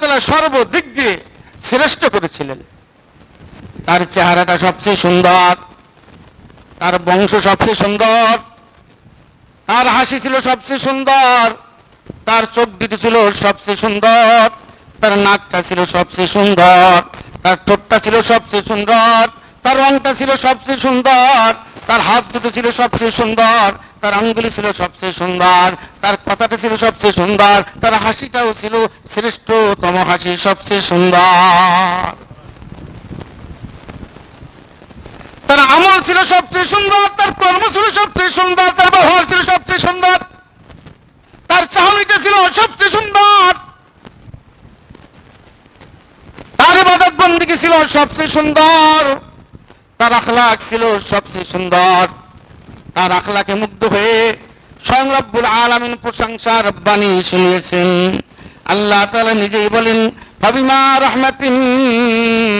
তালা সর্বদিক দিয়ে শ্রেষ্ঠ করেছিলেন। তার চেহারাটা সবচেয়ে সুন্দর, তার বংশ সবচেয়ে সুন্দর, তার হাসি ছিল সবচেয়ে সুন্দর, তার চোখ দুটো ছিল সবচেয়ে সুন্দর, তার নাকটা ছিল সবচেয়ে সুন্দর, তার ঠোঁটটা ছিল সবচেয়ে সুন্দর, তার রংটা ছিল সবচেয়ে সুন্দর, তার হাত দুটো ছিল সবচেয়ে সুন্দর তার আঙ্গুলি ছিল সবচেয়ে সুন্দর, তার কথাটা ছিল সবচেয়ে সুন্দর, তার হাসিটাও ছিল শ্রেষ্ঠতম হাসি সবচেয়ে সুন্দর। তার আমল ছিল সবচেয়ে সুন্দর, তার কর্ম ছিল সবচেয়ে সুন্দর, তার ব্যবহার ছিল সবচেয়ে সুন্দর, তার চাহনিটা ছিল সবচেয়ে সুন্দর। তার ইবাদত বন্দিকে ছিল সবচেয়ে সুন্দর, তার আখলাক ছিল সবচেয়ে সুন্দর। তার আখলাকে মুগ্ধ হয়ে স্বয়ং রব্বুল আলামিন প্রশংসা রব্বানি শুনিয়েছেন। আল্লাহ তাআলা নিজেই বলেন, ফাবিমা রাহমাতিন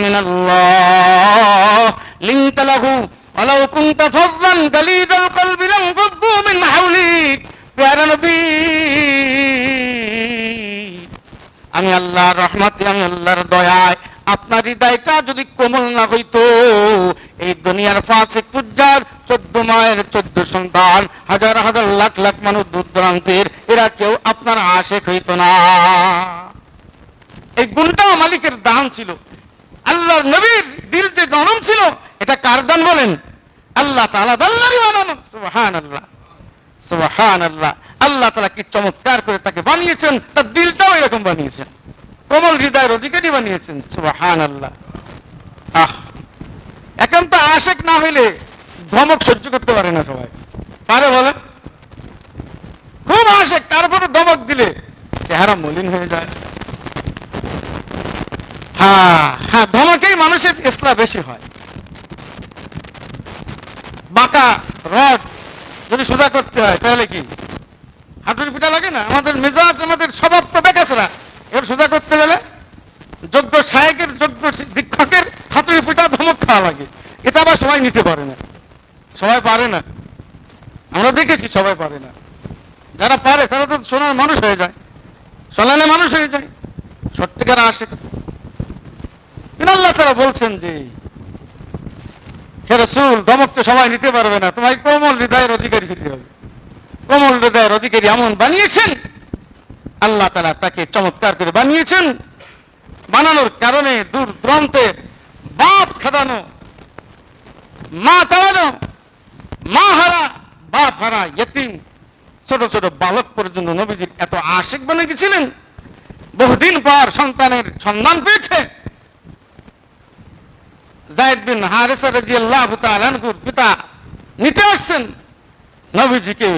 মিনাল্লাহ, লিনতা লাহু ওয়ালাউ কুনতা ফাজ্জান গালিদাল কলবি লানফাদ্দু মিন হাওলিক প্যারা নবী। আমি আল্লাহর রহমতে, আমি আল্লাহর দয়ায় আপনার হৃদয়টা যদি কোমল না হইতো, এই দুনিয়ার ফাঁসে পূজার চোদ্দ মায়ের চোদ্দ সন্তান, হাজার হাজার লাখ লাখ মানুষ দূর দূরান্তের, এরা কেউ আপনার আশেক হইতো না। এই গুণটাও মালিকের দান ছিল। আল্লাহর নবীর দিল যে নরম ছিল, এটা কার দান বলেন? আল্লাহ তাআলা দাল্লারই বানানো। সুবহান আল্লাহ সুবহান আল্লাহ আল্লাহ তালা কি চমৎকার করে তাকে বানিয়েছেন, তার দিলটাও এরকম বানিয়েছেন। কোমল হৃদয়ের অধিকারী বানিয়েছেন। সুবহান আল্লাহ আহ একান্ত আশেক না হইলে ধমক সহ্য করতে পারে না সবাই। পারে বলে খুব আশেক তারপরে ধমক দিলে চেহারা মলিন হয়ে যায়। হ্যাঁ হ্যাঁ ধমকেই মানুষের ইসলা বেশি হয়। বাঁকা রড যদি সোজা করতে হয়, তাহলে কি? হাঁটুর পিঠা লাগে না? আমাদের মেজাজ, আমাদের স্বভাব তো বেকাছরা এবার সোজা করতে গেলে যোগ্য সাহেকের যোগ্য দীক্ষকের হাতুড়ি পিঠা ধমক খাওয়া লাগে। এটা আবার সবাই নিতে পারে না। সবাই পারে না। আমরা দেখেছি সবাই পারে না। যারা পারে, তারা তো সোনার মানুষ হয়ে যায়। সোনালে মানুষ হয়ে যায়। সত্যিকার আসে আল্লাহ তারা বলছেন যে, হে রসুল দমক তো সবাই নিতে পারবে না। তোমায় কোমল হৃদয়ের অধিকারী হতে হবে। কোমল হৃদয়ের অধিকারী এমন বানিয়েছেন আল্লাহ তালা তাকে চমৎকার করে বানিয়েছেন। বানানোর কারণে দূর দূরান্তে বাপ খাদানো, মা তাড়ানো মা হারা, বাপ হারা ইয়তিম, ছোট ছোট বালক পর্যন্ত নবীজির এত আশেক বনে গেছিলেন। বহুদিন পর সন্তানের সন্ধান পেয়েছে। জায়দ বিন হারেসা রাদিয়াল্লাহু তাআলা আনহুর পিতা নিতে আসছেন। নবীজিকে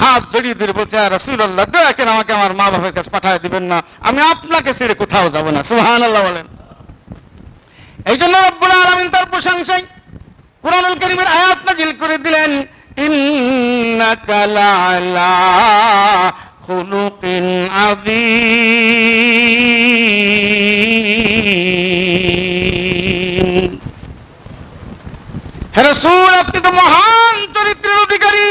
হাত জড়িয়ে দিয়ে বলছে রাসূলুল্লাহ, দয়া করে আমাকে আমার মা বাবার কাছে পাঠিয়ে দিবেন না। আমি আপনাকে ছেড়ে কোথাও যাব না। সুবহানাল্লাহ বলেন। এই জন্য রব্বুল আলামিন তার প্রশংসায় কোরআনুল কারীমের আয়াত নাজিল করে দিলেন, ইন্নাকা লাআলা খুলুকিন আযীম। হে রাসূল, আপনি তো মহান চরিত্রের অধিকারী।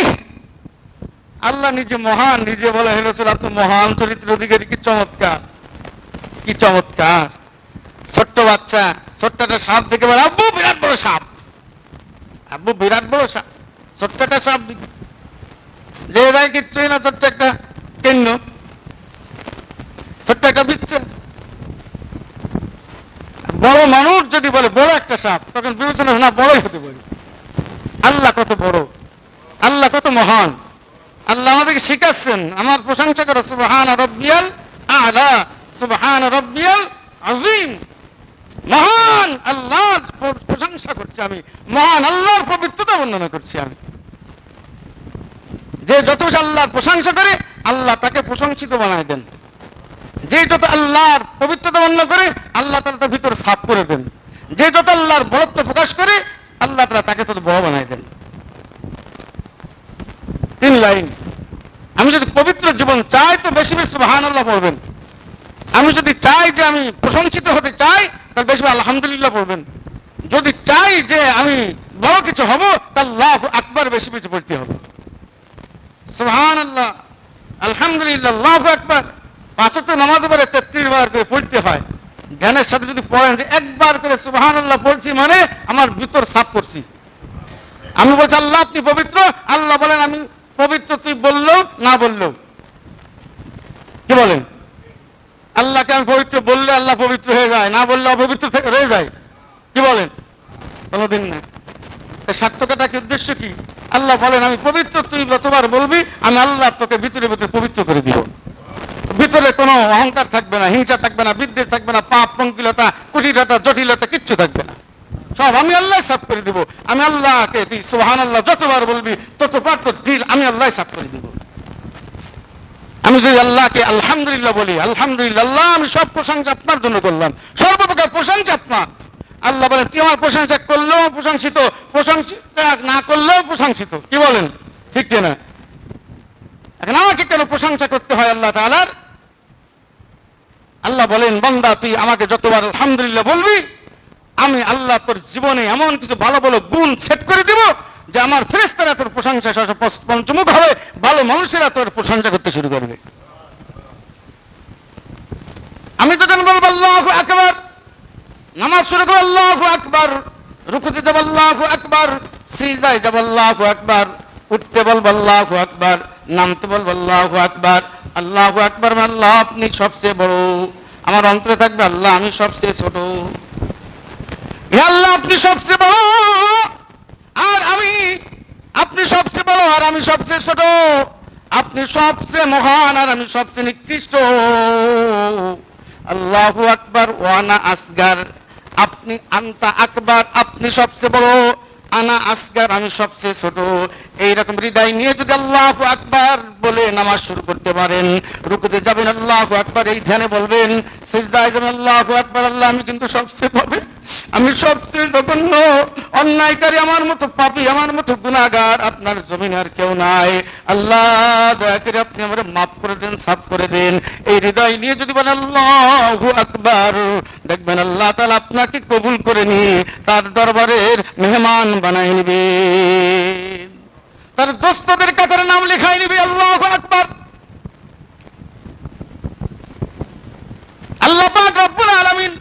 আল্লাহ নিজে মহান, নিজে বলে, হে রাসূল, আপনি মহান চরিত্রের অধিকারী, কি চমৎকার কি চমৎকার, ছোট্ট বাচ্চা ছোট্ট একটা সাপ দেখে বলে, আব্বু, বিরাট বড় সাপ, আব্বু, বিরাট বড় সাপ ছোট্ট একটা সাপ দেখি, যে ভাই কিচ্ছুই না, ছোট্ট একটা কেন্ন, ছোট্ট একটা বিচ্ছে বড় মানুষ যদি বলে, বড় একটা সাপ তখন বিবেচনা, না, বড়ই হতে পারে, আল্লাহ কত বড়, আল্লাহ কত মহান আল্লাহ আমাদেরকে শিখাচ্ছেন, আমার প্রশংসা করো, সুবহান রব্বিয়াল আলা, সুবহান রব্বিয়াল আজিম মহান আল্লাহর প্রশংসা করছি আমি, মহান আল্লাহর পবিত্রতা বর্ণনা করছি আমি। যে যত আল্লাহর প্রশংসা করে, আল্লাহ তাকে প্রশংসিত বানায় দেন। যে যত আল্লাহর পবিত্রতা বর্ণনা করে, আল্লাহ তালা তার ভিতর সাফ করে দেন। যে যত আল্লাহর বড়ত্ব প্রকাশ করে, আল্লাহ তালা তাকে তত বড় বানায় দেন। তিন লাইন। আমি যদি পবিত্র জীবন চাই, তো বেশি বেশি সুবহান আল্লাহ পড়বেন। আমি যদি চাই যে আমি প্রশংসিত হতে চাই, তাহলে বেশি আলহামদুলিল্লাহ পড়বেন। যদি চাই যে আমি বড় কিছু হব, তাহলে লাভ আকবার বেশি বেশি পড়তে হবে। সুবহান আল্লাহ আলহামদুলিল্লাহ, আল্লাহু আকবার। পাঁচক নামাজ পড়ে তেত্রিশ বার করে পড়তে হয়। ধ্যানের সাথে যদি পড়েন যে একবার করে সুবাহান আল্লাহ পড়ছি মানে আমার ভিতর সাফ করছি। আমি বলছি, আল্লাহ আপনি পবিত্র। আল্লাহ বলেন, আমি পবিত্র তুই বললেও না বললেও। কি বলেন? আল্লাহকে আমি পবিত্র বললে আল্লাহ পবিত্র হয়ে যায়, না বললে অপবিত্র রয়ে যায়। কি বলেন? কোনোদিন না। সার্থকতা কি উদ্দেশ্য কি? আল্লাহ বলেন, আমি পবিত্র তুই যতবার বলবি, আমি আল্লাহ তোকে ভিতরে ভিতরে পবিত্র করে দিব। ভিতরে কোনো অহংকার থাকবে না, হিংসা থাকবে না, বিদ্বেষ থাকবে না, পাপ, পঙ্কিলতা কুটিলতা জটিলতা কিচ্ছু থাকবে না। সব আমি আল্লাহ সাফ করে দিব। আমি আল্লাহকে তুই সুহান আল্লাহ যতবার বলবি, ততবার তোর দিল, আমি আল্লাহ সাফ করে দিব। আমি যদি আল্লাহকে আলহামদুলিল্লাহ বলি, আলহামদুলিল্লাহ আল্লাহ আমি সব প্রশংসা আপনার জন্য করলাম। সর্বপ্রকার প্রশংসা আপনার। আল্লাহ বলেন, তুই আমার প্রশংসা করলেও প্রশংসিত প্রশংসিত না করলেও প্রশংসিত। কি বলেন? ঠিক কিনা? এখন আমাকে কেন প্রশংসা করতে হয় আল্লাহ তাআলার? আল্লাহ বলেন, বান্দা, তুই আমাকে যতবার আলহামদুলিল্লাহ বলবি আমি আল্লাহ তোর জীবনে এমন কিছু ভালো ভালো গুণ সেট করে দিব যে আমার ফেরেস্তারা তোর প্রশংসা পঞ্চমুখ হবে। ভালো মানুষেরা তোর প্রশংসা করতে শুরু করবে। আমি যখন বলব, আল্লাহ আকবার। নামাজ শুরু করব, আল্লাহ আকবার। রুকুতে যাব, আল্লাহ আকবার। সিজদায় যাব, আল্লাহ আকবার। উঠতে বলব, আল্লাহ আকবার। নামতে বলব, আল্লাহ আকবার। আল্লাহ আকবার মানে আল্লাহ আপনি সবচেয়ে বড়। আমার অন্তরে থাকবে, আল্লাহ আমি সবচেয়ে ছোট। হে আপনি সবচেয়ে বড়। আর আমি, আপনি সবচেয়ে বড়, আর আমি সবচেয়ে ছোট। আপনি সবচেয়ে মহান, আর আমি সবচেয়ে নিকৃষ্ট। আল্লাহু আকবার, ওয়ানা আসগার। আপনি আন্তা আকবার, আপনি সবচেয়ে বড়। আনা আসগার, আমি সবচেয়ে ছোট। এইরকম হৃদয় নিয়ে যদি আল্লাহ আকবার বলে নামাজ শুরু করতে পারেন, রুকুতে যাবেন আল্লাহ আকবার, এই ধ্যানে বলবেন, সিজদায় যাবেন আল্লাহ আকবার, আল্লাহ আমি কিন্তু সবচেয়ে পাবে। আমি সবচেয়ে জঘন্য অন্যায়কারী, আমার মতো পাপি, আমার মতো গুণাগার আপনার জমিন আর কেউ নাই। আল্লাহ, দয়া করে আপনি আমার মাফ করে দেন, সাফ করে দেন। এই হৃদয় নিয়ে যদি বলেন, আল্লাহ আকবার, দেখবেন আল্লাহ তাহলে আপনাকে কবুল করে নিয়ে তার দরবারের মেহমান বানাই নেবেন তার দোস্তদের কাতারে নাম লেখাই নিবে আল্লাহ আকবার আল্লাহ পাক রব্বুল আলামিন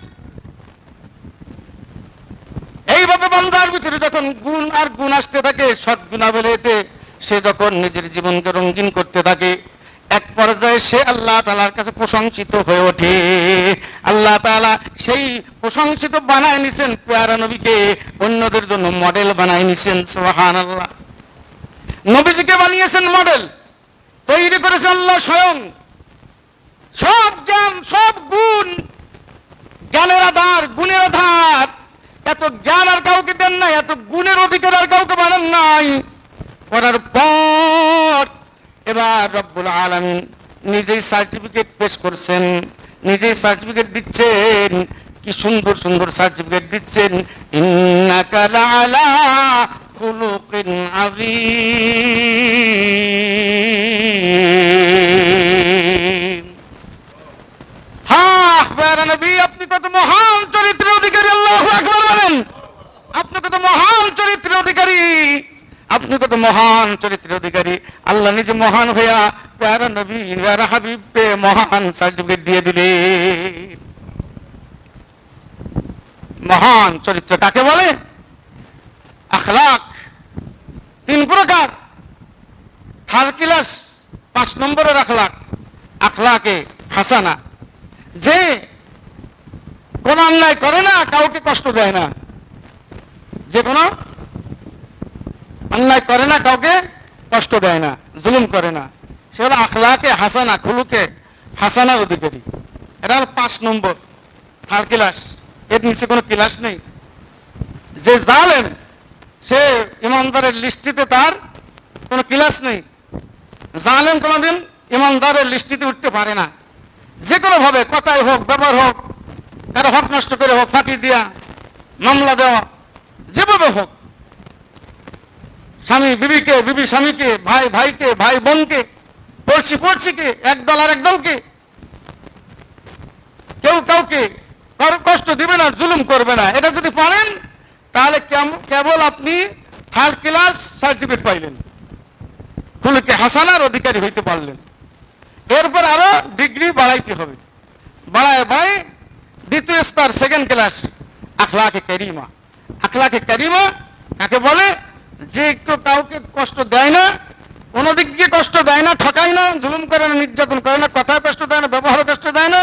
এইভাবে বান্দার ভিতরে যখন গুণ আর গুণ আসতে থাকে সৎ গুণাবলীতে সে যখন নিজের জীবনকে রঙিন করতে থাকে এক পর্যায়ে সে আল্লাহ তালার কাছে প্রশংসিত হয়ে ওঠে। আল্লাহ তাআলা সেই প্রশংসিত বানায় নিছেন পেয়ারা নবীকে, অন্যদের জন্য মডেল বানায় নিছেন সোহান আল্লাহ নবীজিকে বানিয়েছেন মডেল তৈরি করেছেন আল্লাহ স্বয়ং। সব জ্ঞান, সব গুণ, জ্ঞানের আধার, গুণের আধার। এত জ্ঞান আর কাউকে দেন নাই, এত গুণের অধিকার আর কাউকে বানান নাই। করার পর এবার রব্বুল আলমিন নিজেই সার্টিফিকেট পেশ করছেন, নিজেই সার্টিফিকেট দিচ্ছেন, কি সুন্দর সুন্দর সার্টিফিকেট দিচ্ছেন। আপনি কত মহান চরিত্রের অধিকারী, আল্লাহ আপনি কত মহান চরিত্রের অধিকারী। আপনি কত মহান চরিত্রের অধিকারী। আল্লাহ নিজে মহান হইয়া প্যারা নবী, প্যারা হাবিবকে মহান সার্টিফিকেট দিয়ে দিলে মহান চরিত্র কাকে বলে? আখলাক, তিন প্রকার। থার্ড ক্লাস পাঁচ নম্বরের আখলাক। আখলাকে হাসানা। যে কোন অন্যায় করে না, কাউকে কষ্ট দেয় না। যে কোনো অন্যায় করে না, কাউকে কষ্ট দেয় না, জুলুম করে না। সে হলো আখলাকে হাসানা, খুলুকে হাসানার অধিকারী। এটা হলো পাঁচ নম্বর থার্ড ক্লাস এর নিচে কোনো ক্লাস নেই। যে জালেম, সে ইমানদারের লিস্টিতে তার কোনো ক্লাস নেই। জালেম কোনোদিন ইমানদারের লিস্টিতে উঠতে পারে না। যে কোনো ভাবে কথায় হোক ব্যবহার হোক, কারও হক নষ্ট করে হোক, ফাঁকি দিয়া, মামলা দেওয়া, যেভাবে হোক স্বামী বিবিকে, বিবি স্বামীকে, ভাই ভাইকে, ভাই বোনকে, পড়ছি পড়ছিকে এক দল আর এক দলকে। কেউ কাউকে কষ্ট দিবে না, জুলুম করবে না। এটা যদি পারেন, তাহলে কেবল আপনি থার্ড ক্লাস সার্টিফিকেট পাইলেন। খুলকে হাসানার অধিকারী হইতে পারলেন। এরপর আরও ডিগ্রি বাড়াইতে হবে। বাড়ায় বাড়ায় দ্বিতীয় স্তর সেকেন্ড ক্লাস আখলাকে করিমা। আখলাকে করিমা কাকে বলে? যে একটু কাউকে কষ্ট দেয় না কোনো দিক দিয়ে কষ্ট দেয় না, ঠকায় না, জুলুম করে না, নির্যাতন করে না কথায় কষ্ট দেয় না, ব্যবহার কষ্ট দেয় না,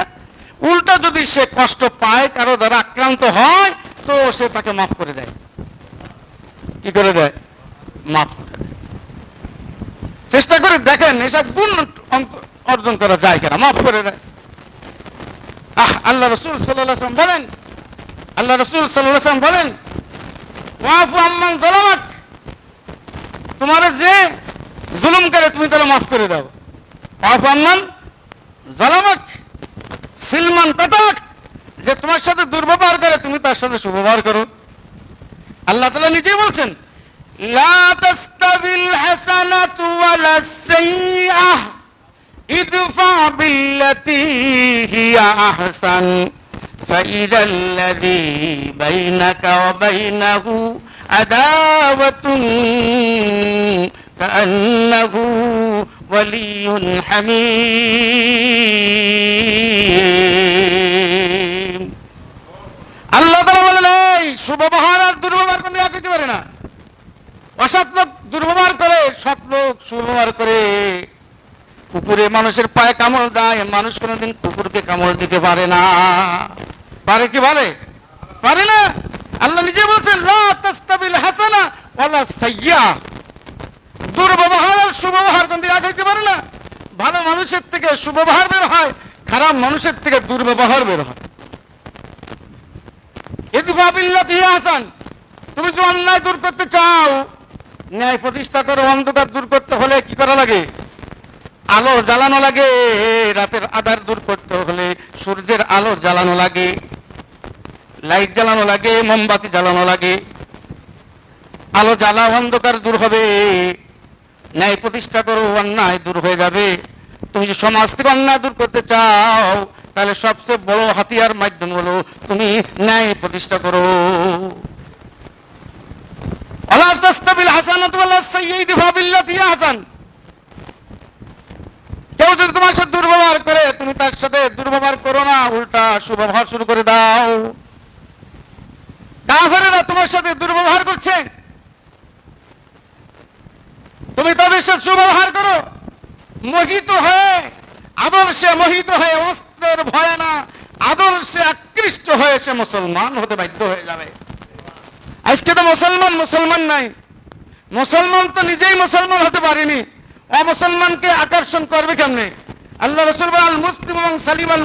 উল্টা যদি সে কষ্ট পায়, কারও দ্বারা আক্রান্ত হয়, তো সে তাকে মাফ করে দেয়। কি করে দেয়? মাফ করে দেয়। চেষ্টা করে দেখেন, এসব গুণ অর্জন করা যায় কিনা, মাফ করে দেয়। আহ, আল্লাহ রসুল সাল্লাম বলেন, আল্লাহ রসুল সাল্লাম বলেন মাফ আম্মান তোমার যে জুলুম করে তুমি তাহলে মাফ করে দাও ওয়াফু আম্মান জালামাক সিলমান কাটাক যে তোমার সাথে দুর্ব্যবহার করে তুমি তার সাথে সুব্যবহার করো আল্লাহ তাআলা নিজেই বলছেন লা তাস্তাবিল হাসানাতু ওয়ালা সাইয়্যাহ ادفع بالتي هي أحسن فإذا الذي بينك وبينه عداوة كأنه ولي حميم আল্লাহ তাআলা বলেন এই সুব্যবহার আর দুর্ব্যবহার কোনো এক হইতে পারে না অসৎ লোক দুর্ব্যবহার করে সৎ লোক সুব্যবহার করে কুকুরে মানুষের পায়ে কামড় দেয় মানুষ কোনোদিন কুকুরকে কামড় দিতে পারে না পারে কি বলে পারে না আল্লাহ নিজে বলছেন, লা হাসানা ওয়ালা দুর্ব্যবহার আর সুব্যবহার কোন দিকে আগে হইতে পারে না। ভালো মানুষের থেকে সুব্যবহার বের হয়, খারাপ মানুষের থেকে দুর্ব্যবহার বের হিয়া। হাসান, তুমি যদি অন্যায় দূর করতে চাও, ন্যায় প্রতিষ্ঠা করো, অন্ধকার দূর করতে হলে কি করা লাগে? আলো জ্বালানো লাগে, রাতের আধার দূর করতে হলে সূর্যের আলো জ্বালানো লাগে। লাইট জ্বালানো লাগে, মোমবাতি জ্বালানো লাগে। আলো জ্বালা অন্ধকার দূর হবে, ন্যায় প্রতিষ্ঠা করো, অন্যায় দূর হয়ে যাবে। তুমি যদি সমাজ থেকে অন্যায় দূর করতে চাও, তাহলে সবচেয়ে বড় হাতিয়ার মাধ্যম হলো তুমি ন্যায় প্রতিষ্ঠা করো। হাসান। কেউ যদি তোমার সাথে দুর্ব্যবহার করে, তুমি তার সাথে দুর্ব্যবহার করো না, উল্টা সুব্যবহার শুরু করে দাও। কাফেরেরা তোমার সাথে দুর্ব্যবহার করছে। তুমি তাদের সাথে সুব্যবহার করো। মোহিত হয়ে আদর্শে মোহিত হয়ে, অস্ত্রের ভয় না আদর্শে আকৃষ্ট হয়ে সে মুসলমান হতে বাধ্য হয়ে যাবে। আজকে তো মুসলমান মুসলমান নাই। মুসলমান তো নিজেই মুসলমান হতে পারেনি। অমুসলমানকে আকর্ষণ করবে কেমনে? আল্লাহ রসুল আল মুসলিম এবং সালিম আল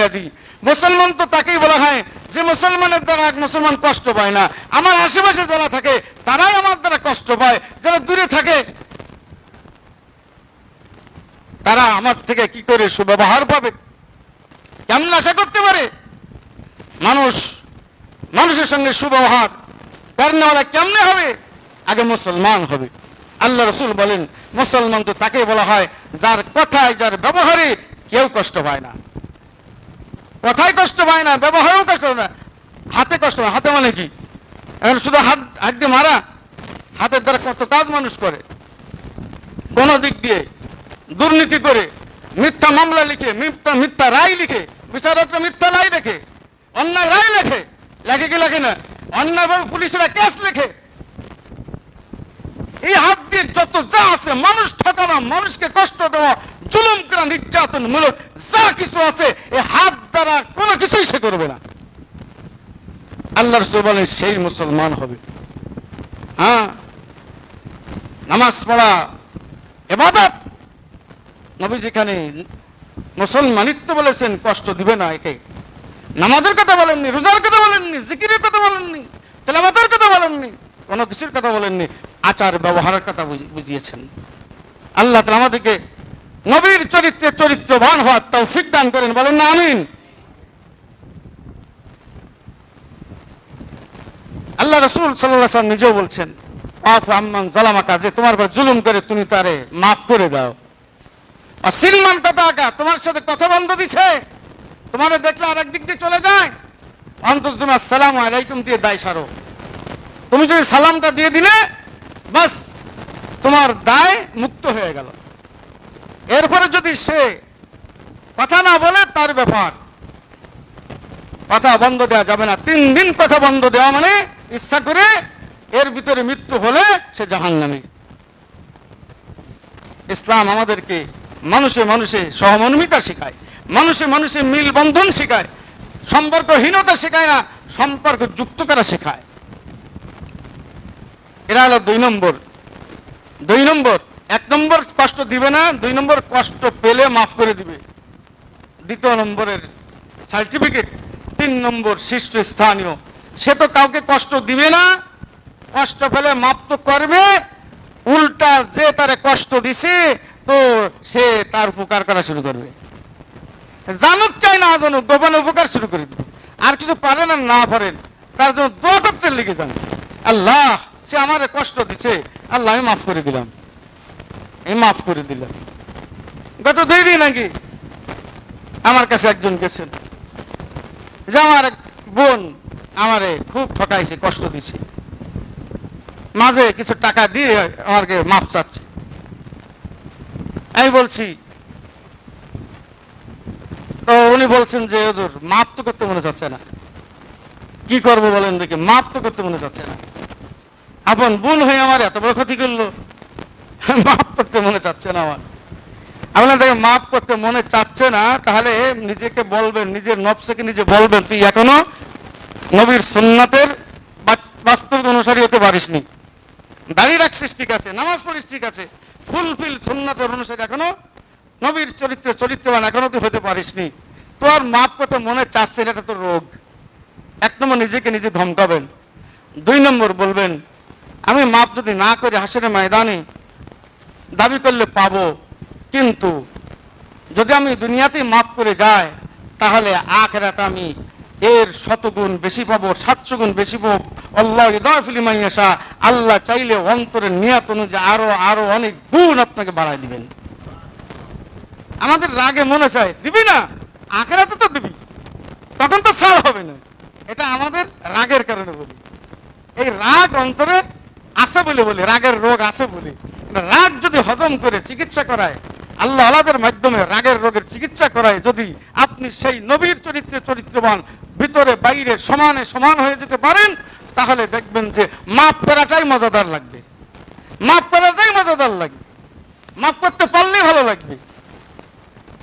ইয়াদি। মুসলমান তো তাকেই বলা হয় যে মুসলমানের দ্বারা এক মুসলমান কষ্ট পায় না, আমার আশেপাশে যারা থাকে, তারাই আমার দ্বারা কষ্ট পায়। যারা দূরে থাকে, তারা আমার থেকে কি করে সুব্যবহার পাবে? কেমন আশা করতে পারে? মানুষ, মানুষের সঙ্গে সুব্যবহার কর্নেওয়ালা কেমনে হবে? আগে মুসলমান হবে। আল্লাহ রসুল বলেন, মুসলমান তো তাকে বলা হয়, যার কথায়, যার ব্যবহারে কেউ কষ্ট পায় না। কথায় কষ্ট পায় না, ব্যবহারেও কষ্ট না। হাতে কষ্ট পায়, হাতে মানে কি? এখন শুধু হাত হাত দিয়ে মারা, হাতের দ্বারা কত কাজ মানুষ করে। কোন দিক দিয়ে দুর্নীতি করে, মিথ্যা মামলা লিখে, মিথ্যা মিথ্যা রায় লিখে, বিচারকরা মিথ্যা রায় লেখে, অন্যায় রায় লেখে লেখে কি লেখে না? অন্যায়ভাবে পুলিশেরা কেস লেখে। এই হাত দিয়ে যত যা আছে, মানুষ ঠকানো, মানুষকে কষ্ট দেওয়া, জুলুম করা নির্যাতন মূলক যা কিছু আছে, এই হাত দ্বারা কোনো কিছুই সে করবে না। আল্লাহ রসুল বলেন সেই মুসলমান হবে। হ্যাঁ? নামাজ পড়া, এবাদত। নবী যেখানে মুসলমানিত্ব বলেছেন, কষ্ট দিবে না একে। নামাজের কথা বলেননি, রোজার কথা বলেননি, জিকিরের কথা বলেননি তেলাবাতের কথা বলেননি, কোনো কিছুর কথা বলেননি, আচার ব্যবহারের কথা বুঝি- বুঝিয়েছেন। আল্লাহ তাআলা আমাদেরকে নবীর চরিত্রে চরিত্রবান হওয়ার তৌফিক দান করেন, বলেন না, আমিন। আল্লাহ রসুল সাল্লাহ নিজেও বলছেন, আফ আম্মান জালামাকা, যে তোমার উপর জুলুম করে তুমি তারে মাফ করে দাও। আর সিলমান কথা তোমার সাথে কথা বন্ধ দিছে। তোমার দেখলে আর দিক দিয়ে চলে যায়। অন্তত তুমি আসসালাম আলাইকুম দিয়ে দায় সারো। তুমি যদি সালামটা দিয়ে দিলে, বাস তোমার দায় মুক্ত হয়ে গেল। এরপরে যদি সে কথা না বলে, তার ব্যাপার। কথা বন্ধ দেওয়া যাবে না। তিন দিন কথা বন্ধ দেওয়া মানে ইচ্ছা করে এর ভিতরে মৃত্যু হলে সে জাহান্নামী। ইসলাম আমাদেরকে মানুষে মানুষে সহমর্মিতা শেখায়, মানুষে মানুষে মিল বন্ধন শেখায়, সম্পর্কহীনতা শেখায় না সম্পর্ক যুক্ত করা শেখায়। এরা হলো দুই নম্বর। দুই নম্বর, এক নম্বর কষ্ট দিবে না, দুই নম্বর কষ্ট পেলে মাফ করে দিবে। দ্বিতীয় নম্বরের সার্টিফিকেট, তিন নম্বর শীর্ষ স্থানীয়। সে তো কাউকে কষ্ট দিবে না, কষ্ট পেলে মাপ তো করবে, উল্টা যে তারে কষ্ট দিছে, তো সে তার উপকার করা শুরু করবে। জানুক চাই না জানুক গোপনে উপকার শুরু করে দিবে। আর কিছু পারেন আর না পারেন, তার জন্য দোয়া করতে লিখে যান। আল্লাহ, সে আমারে কষ্ট দিছে, আল্লাহ, আমি মাফ করে দিলাম। আমি মাফ করে দিলাম। গত দুই দিন নাকি আমার কাছে একজন গেছেন। যে আমার এক বোন আমারে খুব ঠকাইছে, কষ্ট দিছে। মাঝে কিছু টাকা দিয়ে আমাকে মাফ চাচ্ছে। আমি বলছি তো উনি বলছেন যে, হুজুর মাপ তো করতে মনে চাচ্ছে না। কি করব বলেন দেখে মাপ তো করতে মনে চাচ্ছে না। আপন বোন হয়ে আমার এত বড় ক্ষতি করল। মাপ করতে মনে চাচ্ছে না আমার। আপনার দেখে মাফ করতে মনে চাচ্ছে না, তাহলে নিজেকে বলবেন, নিজের নবসকে নিজে বলবেন, তুই এখনও নবীর সুন্নাতের বাস্তব অনুসারী হতে পারিসনি। দাঁড়িয়ে রাখছিস ঠিক আছে, নামাজ পড়িস ঠিক আছে, ফুলফিল সুন্নাতের অনুসারী এখনও, নবীর চরিত্রে চরিত্রবান এখনও তুই হতে পারিসনি। তোর মাপ কত মনে চাচ্ছে এটা তো রোগ। এক নম্বর নিজেকে নিজে ধমকাবেন। দুই নম্বর বলবেন, আমি মাপ যদি না করি হাসির ময়দানে, দাবি করলে পাবো। কিন্তু যদি আমি দুনিয়াতেই মাপ করে যাই, তাহলে আখেরাত আমি এর শতগুণ বেশি পাবো সাতশো গুণ বেশি পাবো। আল্লাহ ফিলিমাইয়াশা আল্লাহ চাইলে অন্তরের নিয়াত অনুযায়ী আরও আরও অনেক গুণ আপনাকে বাড়াই দিবেন। আমাদের রাগে মনে চায়, দিবি না? আখেরাতে তো দিবি। তখন তো ছাড় হবে না। এটা আমাদের রাগের কারণে বলি। এই রাগ অন্তরে আছে বলে বলি, রাগের রোগ আছে বলে। রাগ যদি হজম করে, চিকিৎসা করায় আল্লাহ আলাদের মাধ্যমে রাগের রোগের চিকিৎসা করায় যদি আপনি সেই নবীর চরিত্রে চরিত্রবান, ভিতরে, বাইরে, সমানে সমান হয়ে যেতে পারেন, তাহলে দেখবেন যে মাপ করাটাই মজাদার লাগবে। মাপ করাটাই মজাদার লাগবে। মাপ করতে পারলেই ভালো লাগবে।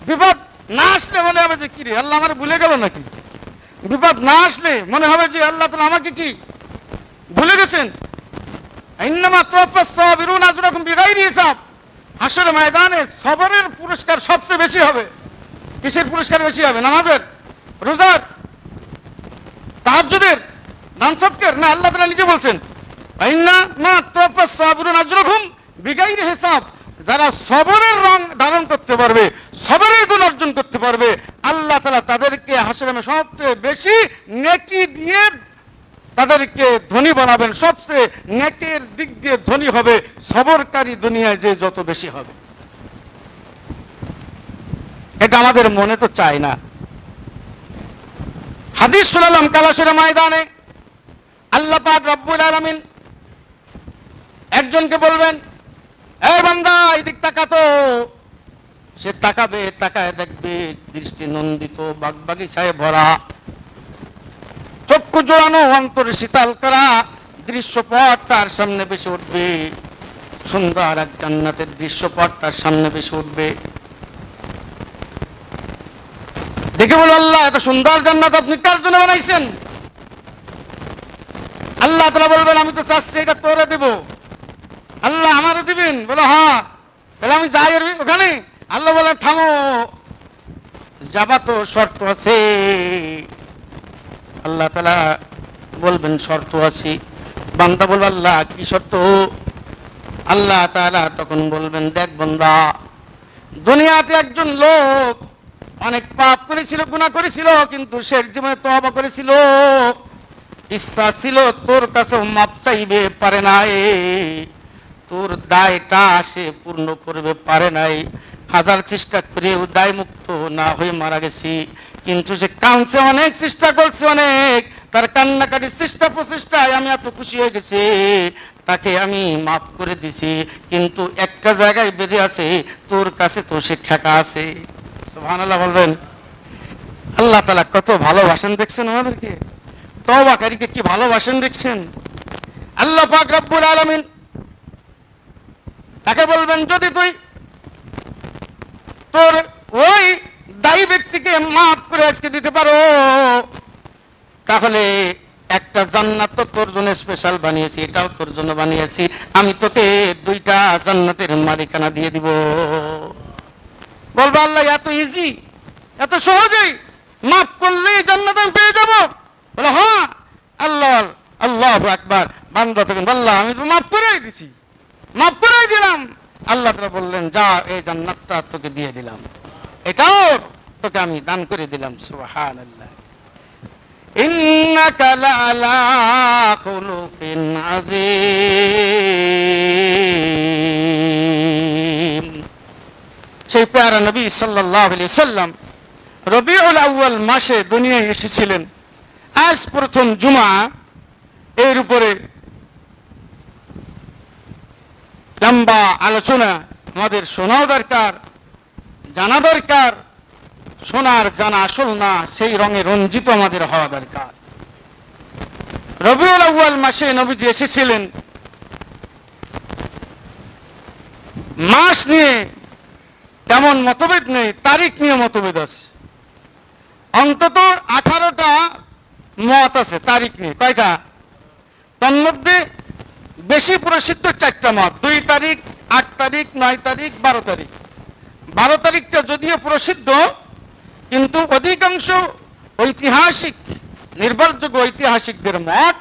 বিপদ না আসলে মনে হবে যে কি রে আল্লাহ আমার ভুলে গেল নাকি? বিপদ না আসলে মনে হবে যে, আল্লাহ তালা আমাকে কি ভুলে গেছেন? ইন্নামা তোফাস সাবিরুন আজরাকুম বিগাইরি হিসাব। হাসরের ময়দানে সবরের পুরস্কার সবচেয়ে বেশি হবে। কিসের পুরস্কার বেশি হবে? নামাজের? রোজার? তাহাজ্জুদের? দান সৎকার না, আল্লাহ তাআলা নিজে বলছেন ইন্না মা তোফাস সাবিরুন আজরাকুম বিগাইরি হিসাব। যারা সবরের রং ধারণ করতে পারবে, সবরের গুণ অর্জন করতে পারবে, আল্লাহ তাআলা তাদেরকে হাসরের সবচেয়ে বেশি নেকি দিয়ে তাদেরকে ধনী বানাবেন। সবচেয়ে নেকের দিক দিয়ে ধনী হবে, সবরকারী দুনিয়ায় যে যত বেশি হবে। এটা আমাদের মনে তো চায় না। হাদিস শুনালাম কালাসুরা ময়দানে। আল্লাহ পাক রব্বুল আলামিন একজনকে বলবেন এই বান্দা, এদিক তাকাতো সে তাকাবে, তাকায় দেখবে দৃষ্টি নন্দিত বাগবাগিচায় ভরা। চক্ষু জোড়ানো অন্তরে শীতাল করা দৃশ্যপট তার সামনে বেশি উঠবে। সুন্দর এক জান্নাতের দৃশ্যপট তার সামনে বেশি উঠবে। দেখে বলো আল্লাহ, এত সুন্দর জান্নাত আপনি কার জন্য বানাইছেন? আল্লাহ তালা বলবেন, আমি তো চাচ্ছি এটা তোরে দেব। আল্লাহ আমারে দিবেন। বলো হ্যাঁ তাহলে আমি যাই ওখানে? আল্লাহ বলে থামো যাবা তো শর্ত আছে। আল্লাহ তালা বলবেন, শর্ত আছে। বান্দা বলবে, আল্লাহ, কি শর্ত? আল্লাহ তাআলা তখন বলবেন, দেখ বান্দা, দুনিয়াতে একজন লোক অনেক পাপ করেছিল, গুনাহ করেছিল, কিন্তু শেষ জীবনে তওবা করেছিল। ইচ্ছা ছিল? তোর কাছে মাপ চাইবে, পারে নাই। তোর দায়টা সে পূর্ণ করবে, পারে নাই। হাজার চেষ্টা করেও দায় মুক্ত না হয়ে মারা গেছি। কিন্তু সে কাঁদছে অনেক, চেষ্টা করছে অনেক, তার কান্নাকাটির চেষ্টা প্রচেষ্টায় আমি এত খুশি হয়ে গেছি, তাকে আমি মাফ করে দিছি। কিন্তু একটা জায়গায় বেঁধে আছে, তোর কাছে তো সে ঠেকা আছে। সুবহানাল্লাহ বলবেন, আল্লাহ তালা কত ভালোবাসেন দেখছেন আমাদেরকে? তবাকারীকে কি ভালোবাসেন দেখছেন? আল্লাহ পাক রব্বুল আলামিন তাকে বলবেন, যদি তুই তোর ওই দায়ী ব্যক্তিকে মাফ আজকে দিতে পারো। তাহলে একটা জান্নাত তো তোর জন্য স্পেশাল বানিয়েছি, এটাও তোর জন্য বানিয়েছি। আমি তোকে দুইটা জান্নাতের মালিকানা দিয়ে দিব। বলব, আল্লাহ, এত ইজি এত সহজেই মাফ করলেই জান্নাত আমি পেয়ে যাব। বলে হ্যাঁ আল্লাহ আল্লাহ একবার বান্দা তখন আল্লাহ আমি তো মাফ করেই দিছি। মাফ করেই দিলাম। আল্লাহ বললেন, যা, এই জান্নাতটা তোকে দিয়ে দিলাম। এটাও তোকে আমি দান করে দিলাম আযীম। সেই প্যারা নবী সাল্লাম রবিউল আউয়াল মাসে দুনিয়ায় এসেছিলেন। আজ প্রথম জুমা, এর উপরে লম্বা আলোচনা, আমাদের শোনাও দরকার, জানা দরকার শোনার জানা আসল না, সেই রঙে রঞ্জিত আমাদের হওয়া দরকার। রবিউল আউয়াল মাসে নবীজি এসেছিলেন। মাস নিয়ে তেমন মতভেদ নেই, তারিখ নিয়ে মতভেদ আছে। অন্তত আঠারোটা মত আছে, তারিখ নিয়ে। কয়টা? তার মধ্যে বেশি প্রসিদ্ধ চারটা মত। দুই তারিখ, আট তারিখ, নয় তারিখ, বারো তারিখ। বারো তারিখটা যদিও প্রসিদ্ধ কিন্তু অধিকাংশ ঐতিহাসিক, নির্ভরযোগ্য ঐতিহাসিকদের মত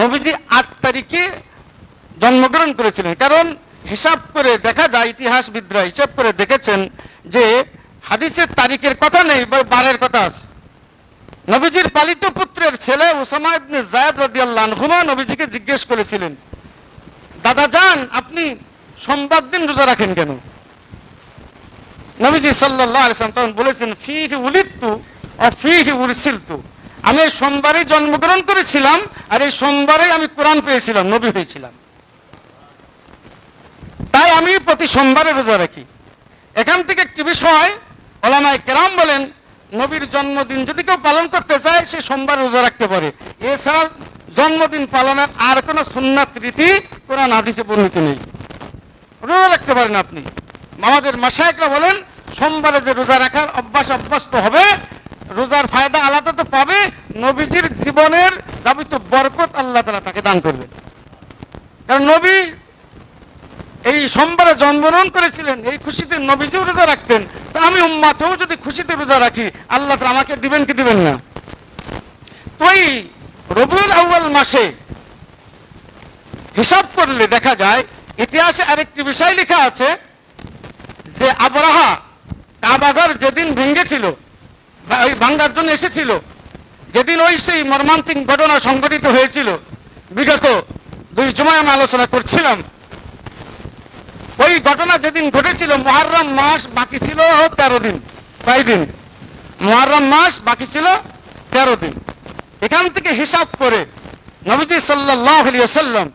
নবীজি আট তারিখে জন্মগ্রহণ করেছিলেন। কারণ হিসাব করে দেখা যায়, ইতিহাসবিদরা হিসাব করে দেখেছেন যে হাদিসের তারিখের কথা নেই বারের কথা আছে। নবীজির পালিত পুত্রের ছেলে ওসামা ইবনে জায়দ রাদিয়াল্লাহু আনহু নবীজিকে জিজ্ঞেস করেছিলেন, দাদা যান, আপনি সোমবার দিন রোজা রাখেন কেন? নবীজি সাল্লাল্লাহু আলাইহি সাল্লাম তখন বলেছেন, ফিহি উলিদতু আর ফিহি উরসিলতু। আমি এই সোমবারে জন্মগ্রহণ করেছিলাম আর এই সোমবারে আমি কোরআন পেয়েছিলাম, নবী হয়েছিলাম। তাই আমি প্রতি সোমবারে রোজা রাখি। এখান থেকে একটি বিষয়, ওলামায় কেরাম বলেন, নবীর জন্মদিন যদি কেউ পালন করতে চায়, সে সোমবার রোজা রাখতে পারে। এছাড়া জন্মদিন পালনের আর কোনো সুন্নাত রীতি, কোরআন, হাদিসে বর্ণিত নেই। রোজা রাখতে পারেন আপনি। আমাদের মাসায়করা বলেন, সোমবারে যে রোজা রাখার অভ্যাস অভ্যস্ত হবে, রোজার ফায়দা আলাদা তো পাবে, নবীজির জীবনের যাবিত বরকত আল্লাহ তালা তাকে দান করবে কারণ নবী এই সোমবারে জন্মগ্রহণ করেছিলেন, এই খুশিতে নবীজিও রোজা রাখতেন, তা আমি উম্মাতেও যদি খুশিতে রোজা রাখি, আল্লাহ তাআলা আমাকে দিবেন কি দিবেন না? তো এই রবিউল আউয়াল মাসে হিসাব করলে দেখা যায়, ইতিহাসে আরেকটি বিষয় লেখা আছে যে আবরাহা কাবাগর যেদিন ভেঙেছিল ওই ভাঙ্গার জন্য এসেছিল, যেদিন ওই সেই মর্মান্তিক ঘটনা সংঘটিত হয়েছিল, বিগত দুই জমায় আমি আলোচনা করছিলাম। ওই ঘটনা যেদিন ঘটেছিল মহারম মাস বাকি ছিল তেরো দিন, কয় দিন? মহারম মাস বাকি ছিল তেরো দিন। এখান থেকে হিসাব করে নবীজি সাল্লাম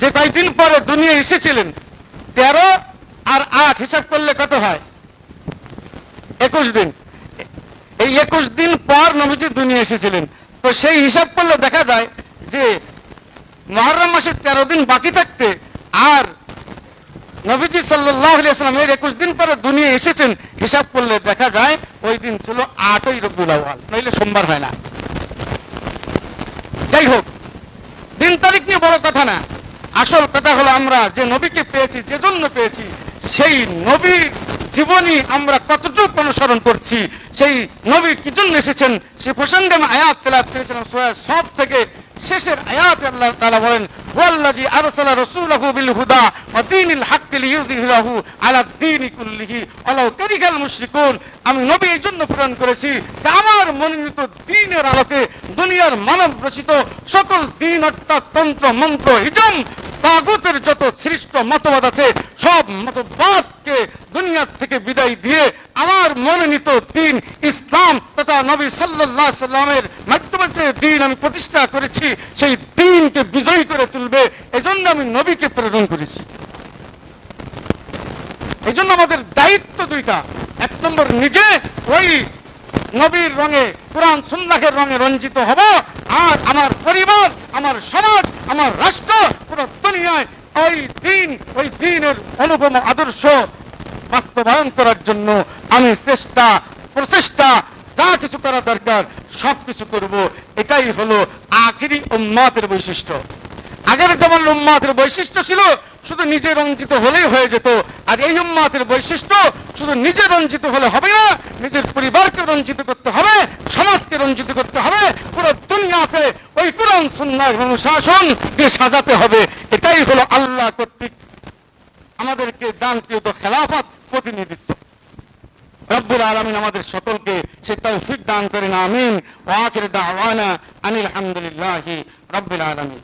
যে কয়েকদিন পরে দুনিয়া এসেছিলেন তেরো আর আট, হিসাব করলে কত হয়? একুশ দিন। এই একুশ দিন পর নবীজি দুনিয়া এসেছিলেন। তো সেই হিসাব করলে দেখা যায় যে মহরম মাসের তেরো দিন বাকি থাকতে আর নবীজি সাল্লাম এর একুশ দিন পরে দুনিয়া এসেছেন, হিসাব করলে দেখা যায় ওই দিন ছিল আটই রবিউল আউয়াল। নইলে সোমবার হয় না। যাই হোক, দিন তারিখ নিয়ে বড় কথা না। আসল কথা হলো আমরা যে নবীকে পেয়েছি, যে জন্য পেয়েছি, সেই নবী জীবনী আমরা কতটুকু অনুসরণ করছি, সেই নবী কি জন্য এসেছেন সে প্রসঙ্গে আমি আয়াত তেলাত করেছিলাম সূরা সব থেকে শেষের আয়াত আল্লাহ তাআলা বলেন আরসালা বিল হুদা আলা আমি নবী এই জন্য প্রেরণ করেছি যে আমার মনোনীত আলোকে দুনিয়ার মানব রচিত সকল অর্থাৎ তন্ত্র, মন্ত্র, হিজম, তাগুতের যত সৃষ্ট মতবাদ আছে, সব মতবাদকে দুনিয়া থেকে বিদায় দিয়ে আমার মনোনীত দিন ইসলাম তথা নবী সাল্লাল্লাহু আলাইহি সাল্লামের মাধ্যমে যে দিন আমি প্রতিষ্ঠা করেছি, সেই দিনকে বিজয়ী করে তুলবে, এজন্য আমি নবীকে প্রেরণ করেছি। এই জন্য আমাদের দায়িত্ব দুইটা। এক নম্বর, নিজে ওই নবীর রঙে, কোরআন সুন্নাহের রঙে রঞ্জিত হব, আর আমার পরিবার, আমার সমাজ, আমার রাষ্ট্র পুরো দুনিয়ায় ওই দিন, ওই দিনের অনুপম আদর্শ বাস্তবায়ন করার জন্য আমি চেষ্টা, প্রচেষ্টা যা কিছু করা দরকার সব কিছু করব। এটাই হলো আখিরি উম্মাতের বৈশিষ্ট্য। আগের যেমন উম্মাতের বৈশিষ্ট্য ছিল, শুধু নিজে রঞ্জিত হলেই হয়ে যেত। আর এই উম্মাতের বৈশিষ্ট্য শুধু নিজে রঞ্জিত হলে হবে না, নিজের পরিবারকে রঞ্জিত করতে হবে, সমাজকে রঞ্জিত করতে হবে। পুরো দুনিয়াতে ওই কোরআন সুন্নাহ অনুশাসন দিয়ে সাজাতে হবে। এটাই হলো আল্লাহ কর্তৃক আমাদেরকে দানকৃত খেলাফত, প্রতিনিধিত্ব। রব্বুল আলমিন আমাদের সকলকে সে তৌফিক দান করেন, আমিন। ওয়াকির দাওয়ানা আনিল হামদুলিল্লাহি রব্বুল আলমিন।